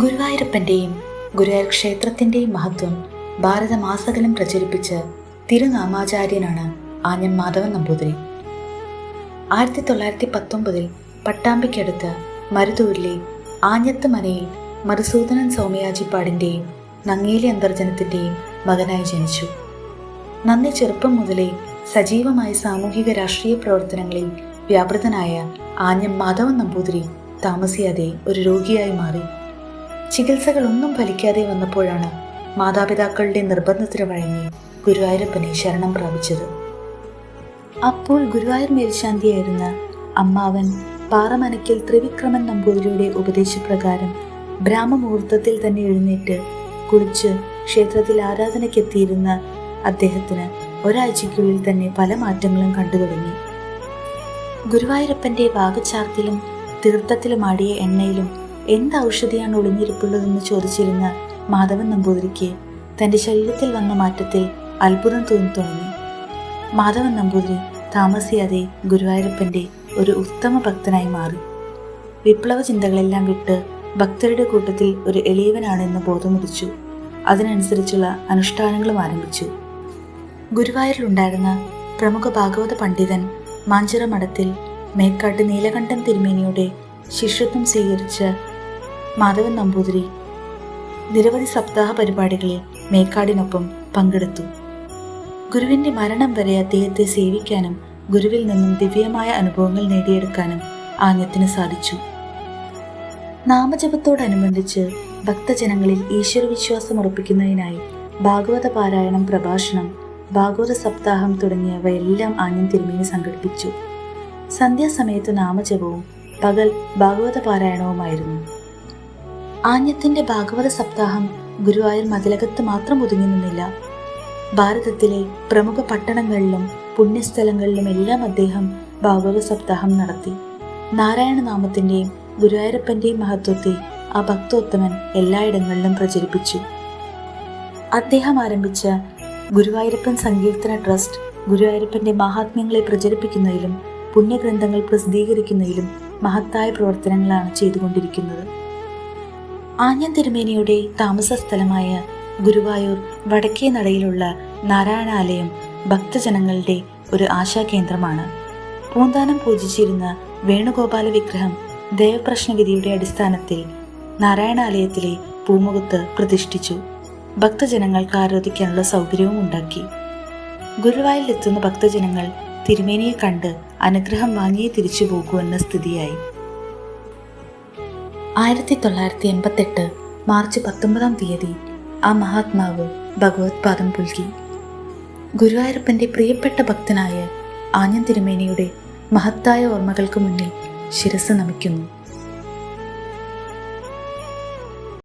ഗുരുവായൂരപ്പന്റെയും ഗുരുവായൂർ ക്ഷേത്രത്തിന്റെയും മഹത്വം ഭാരതമാസകലം പ്രചരിപ്പിച്ച് തിരുനാമാചാര്യനാണ് ആഞ്ഞം മാധവൻ നമ്പൂതിരി. ആയിരത്തി തൊള്ളായിരത്തി പത്തൊമ്പതിൽ പട്ടാമ്പിക്കടുത്ത് മരുതൂരിലെ ആഞ്ഞത്ത് മനയിൽ മധുസൂദനൻ സൗമ്യാജിപ്പാടിന്റെയും നങ്ങേലി അന്തർജനത്തിന്റെയും മകനായി ജനിച്ചു. നന്ദി ചെറുപ്പം മുതലേ സജീവമായ സാമൂഹിക രാഷ്ട്രീയ പ്രവർത്തനങ്ങളിൽ വ്യാപൃതനായ ആഞ്ഞം മാധവൻ നമ്പൂതിരി താമസിയാതെ ഒരു രോഗിയായി മാറി. ചികിത്സകളൊന്നും ഫലിക്കാതെ വന്നപ്പോഴാണ് മാതാപിതാക്കളുടെ നിർബന്ധത്തിന് വഴങ്ങി ഗുരുവായൂരപ്പനെ ശരണം പ്രാപിച്ചത്. അപ്പോൾ ഗുരുവായൂർ മേൽശാന്തിയായിരുന്ന അമ്മാവൻ പാറമനക്കിൽ ത്രിവിക്രമൻ നമ്പൂതിരിയുടെ ഉപദേശപ്രകാരം ബ്രാഹ്മമുഹൂർത്തത്തിൽ തന്നെ എഴുന്നേറ്റ് കുളിച്ച് ക്ഷേത്രത്തിൽ ആരാധനയ്ക്കെത്തിയിരുന്ന അദ്ദേഹത്തിന് ഒരാഴ്ചയ്ക്കുള്ളിൽ തന്നെ പല മാറ്റങ്ങളും കണ്ടു തുടങ്ങി. ഗുരുവായൂരപ്പന്റെ വാഗച്ചാർത്തിലും തീർത്ഥത്തിലുമാടിയ എണ്ണയിലും എന്ത് ഔഷധിയാണ് ഒളിഞ്ഞിരിപ്പുള്ളതെന്ന് ചോദിച്ചിരുന്ന മാധവൻ നമ്പൂതിരിക്ക് തന്റെ ശരീരത്തിൽ വന്ന മാറ്റത്തിൽ അത്ഭുതം തോന്നി തുടങ്ങി മാധവൻ നമ്പൂതിരി താമസിയാതെ ഗുരുവായൂരപ്പന്റെ ഒരു ഉത്തമ ഭക്തനായി മാറി. വിപ്ലവ ചിന്തകളെല്ലാം വിട്ട് ഭക്തരുടെ കൂട്ടത്തിൽ ഒരു എളിയവനാണെന്ന് ബോധമുദിച്ചു. അതിനനുസരിച്ചുള്ള അനുഷ്ഠാനങ്ങളും ആരംഭിച്ചു. ഗുരുവായൂരിലുണ്ടായിരുന്ന പ്രമുഖ ഭാഗവത പണ്ഡിതൻ മാഞ്ചിറ മഠത്തിൽ മേക്കാട്ട് നീലകണ്ഠൻ തിരുമേനിയുടെ ശിഷ്യത്വം സ്വീകരിച്ച മാധവൻ നമ്പൂതിരി നിരവധി സപ്താഹ പരിപാടികളിൽ മേക്കാടിനൊപ്പം പങ്കെടുത്തു. ഗുരുവിന്റെ മരണം വരെ അദ്ദേഹത്തെ സേവിക്കാനും ഗുരുവിൽ നിന്നും ദിവ്യമായ അനുഭവങ്ങൾ നേടിയെടുക്കാനും ആഞ്ഞത്തിന് സാധിച്ചു. നാമജപത്തോടനുബന്ധിച്ച് ഭക്തജനങ്ങളിൽ ഈശ്വരവിശ്വാസം ഉറപ്പിക്കുന്നതിനായി ഭാഗവത പാരായണം പ്രഭാഷണം ഭാഗവത സപ്താഹം തുടങ്ങിയവയെല്ലാം ആഞ്ഞൻ തിരുമേനി സംഘടിപ്പിച്ചു. സന്ധ്യാസമയത്ത് നാമജപവും പകൽ ഭാഗവത പാരായണവുമായിരുന്നു. ആഞ്ഞത്തിന്റെ ഭാഗവത സപ്താഹം ഗുരുവായൂർ മതിലകത്ത് മാത്രം ഒതുങ്ങി നിന്നില്ല. ഭാരതത്തിലെ പ്രമുഖ പട്ടണങ്ങളിലും പുണ്യസ്ഥലങ്ങളിലും എല്ലാം അദ്ദേഹം ഭാഗവത സപ്താഹം നടത്തി. നാരായണ നാമത്തിന്റെയും ഗുരുവായൂരപ്പന്റെയും മഹത്വത്തെ ആ ഭക്തോത്തമൻ എല്ലായിടങ്ങളിലും പ്രചരിപ്പിച്ചു. അദ്ദേഹം ആരംഭിച്ച ഗുരുവായൂരപ്പൻ സങ്കീർത്തന ട്രസ്റ്റ് ഗുരുവായൂരപ്പന്റെ മഹാത്മ്യങ്ങളെ പ്രചരിപ്പിക്കുന്നതിലും പുണ്യഗ്രന്ഥങ്ങൾ പ്രസിദ്ധീകരിക്കുന്നതിലും മഹത്തായ പ്രവർത്തനങ്ങളാണ് ചെയ്തുകൊണ്ടിരിക്കുന്നത്. ആഞ്ഞൻ തിരുമേനിയുടെ താമസ സ്ഥലമായ ഗുരുവായൂർ വടക്കേ നടയിലുള്ള നാരായണാലയം ഭക്തജനങ്ങളുടെ ഒരു ആശാകേന്ദ്രമാണ്. പൂന്താനം പൂജിച്ചിരുന്ന വേണുഗോപാല വിഗ്രഹം ദേവപ്രശ്നവിധിയുടെ അടിസ്ഥാനത്തിൽ നാരായണാലയത്തിലെ പൂമുഖത്ത് പ്രതിഷ്ഠിച്ചു. ഭക്തജനങ്ങൾക്ക് ആരാധിക്കാനുള്ള സൗകര്യവും ഉണ്ടാക്കി. ഗുരുവായൂരിലെത്തുന്ന ഭക്തജനങ്ങൾ തിരുമേനിയെ കണ്ട് അനുഗ്രഹം വാങ്ങിയേ തിരിച്ചു പോകൂ എന്ന സ്ഥിതിയായി. ആയിരത്തി തൊള്ളായിരത്തി എൺപത്തെട്ട് മാർച്ച് പത്തൊമ്പതാം തീയതി ആ മഹാത്മാവ് ഭഗവത് പാദം പുൽകി. ഗുരുവായൂരപ്പന്റെ പ്രിയപ്പെട്ട ഭക്തനായ ആഞ്ഞൻ തിരുമേനിയുടെ മഹത്തായ ഓർമ്മകൾക്ക് മുന്നിൽ ശിരസ് നമിക്കുന്നു.